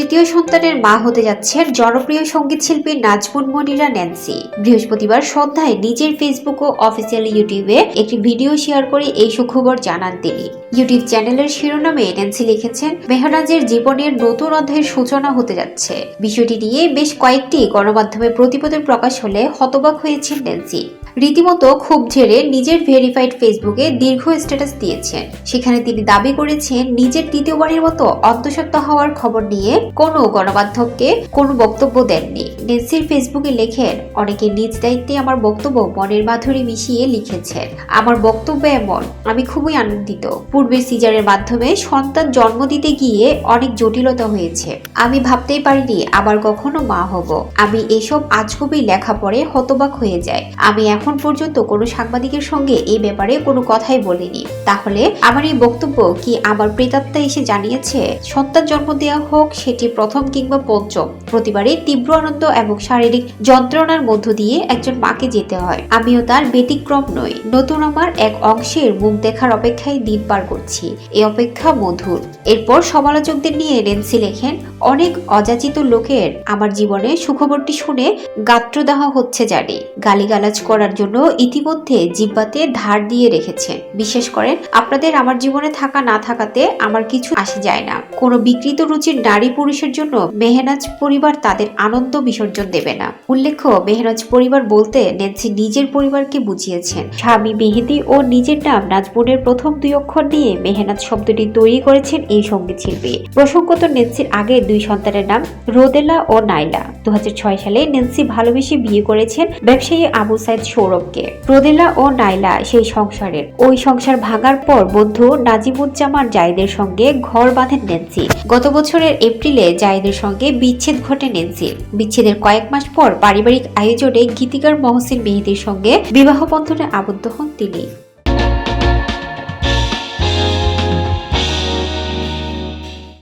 তৃতীয় সন্তানের মা হতে যাচ্ছেন জনপ্রিয় সংগীত শিল্পী নাজমুন মনিরা ন্যান্সি। বৃহস্পতিবার সন্ধ্যায় নিজের ফেসবুক ও অফিসিয়াল ইউটিউবে একটি ভিডিও শেয়ার করে এই সুখবর জানান তিনি। ইউটিউব চ্যানেলের শিরোনামে ন্যান্সি লিখেছেন, মেহরাজের জীবনের নতুন অধ্যায়ের সূচনা হতে যাচ্ছে। বিষয়টি নিয়ে বেশ কয়েকটি গণমাধ্যমে প্রতিবেদন প্রকাশ হলে হতবাক হয়েছেন ন্যান্সি। রীতিমতো ক্ষোভ ঝেড়ে নিজের ভেরিফাইড ফেসবুকে দীর্ঘ স্ট্যাটাস দিয়েছেন। সেখানে তিনি দাবি করেছেন, নিজের তৃতীয়বারের মতো অন্তঃসত্ত্বা হওয়ার খবর নিয়ে কোনো গণমাধ্যমকে কোনো বক্তব্য দেননি। নেন্সির ফেসবুকে লেখেন, অনেকে নিজ দায়িত্বে আমার বক্তব্য মনের মাধুরী মিশিয়ে লিখেছেন। আমার বক্তব্য এমন, আমি খুবই আনন্দিত। পূর্বে সিজারের মাধ্যমে সন্তান জন্ম দিতে গিয়ে অনেক জটিলতা হয়েছে। আমি ভাবতেই পারিনি আবার কখনো মা হব। আমি এসব আজগুবি লেখা পড়ে হতবাক হয়ে যায় আমি এখন পর্যন্ত কোনো সাংবাদিকের সঙ্গে এই ব্যাপারে কোনো কথাই বলিনি। তাহলে আমার এই বক্তব্য কি আমার প্রেতাত্মা এসে জানিয়েছে? সন্তান জন্ম দেওয়া হোক সেটি প্রথম কিংবা পঞ্চম। প্রতিবারই তীব্র আনন্দ এবং শারীরিক যন্ত্রণার মধ্য দিয়ে একজন মাকে যেতে হয়। আমিও তার ব্যতিক্রম নই। নতুন আমার এক অংশের মুখ দেখার অপেক্ষায় দিন পার করছি। এই অপেক্ষা মধুর। এরপর সমালোচকদের নিয়ে রেন্সি লেখেন, অনেক অযাচিত লোকের আমার জীবনে সুখবরটি শুনে গাত্রদাহ হচ্ছে জানি। গালিগালাজ করার জন্য ইতিমধ্যে জিব্বাতে ধার দিয়ে রেখেছেন বিশ্বাস করেন আপনাদের আমার জীবনে থাকা না থাকাতে আমার কিছু আসে যায় না। কোনো বিকৃত রুচির নারী পুরুষের জন্য মেহনাজ পরিবার তাদের আনন্দ বিসর্জন দেবে না। উল্লেখ্য, মেহনাজ পরিবার বলতে নেন্সি নিজের পরিবারকে বুঝিয়েছেন। স্বামী মেহেদি ও নিজের নাম নাজবুনের প্রথম দুই অক্ষর দিয়ে মেহনাজ শব্দটি তৈরি করেছেন এই সংগীত শিল্পী। প্রসঙ্গত, নেন্সির আগে দুই সন্তানের নাম রোদেলা ও নাইলা। দু সালে নেন্সি ভালোবেসে বিয়ে করেছেন ব্যবসায়ী আবু সাইদ সৌরভকে। রোদেলা ও নাইলা সেই সংসারের। ওই সংসার ভাঙার পর বন্ধু নাজিমুজ্জামান জাইদের সঙ্গে ঘর বাঁধেন নেন্সি। গত বছরের এপ্রিলে জাইদের সঙ্গে বিচ্ছেদ ঘটে নেন্সির বিচ্ছেদের কয়েক মাস পর পারিবারিক আয়োজনে গীতিকার মহসিন মেহেদির সঙ্গে বিবাহ বন্ধনে আবদ্ধ হন তিনি।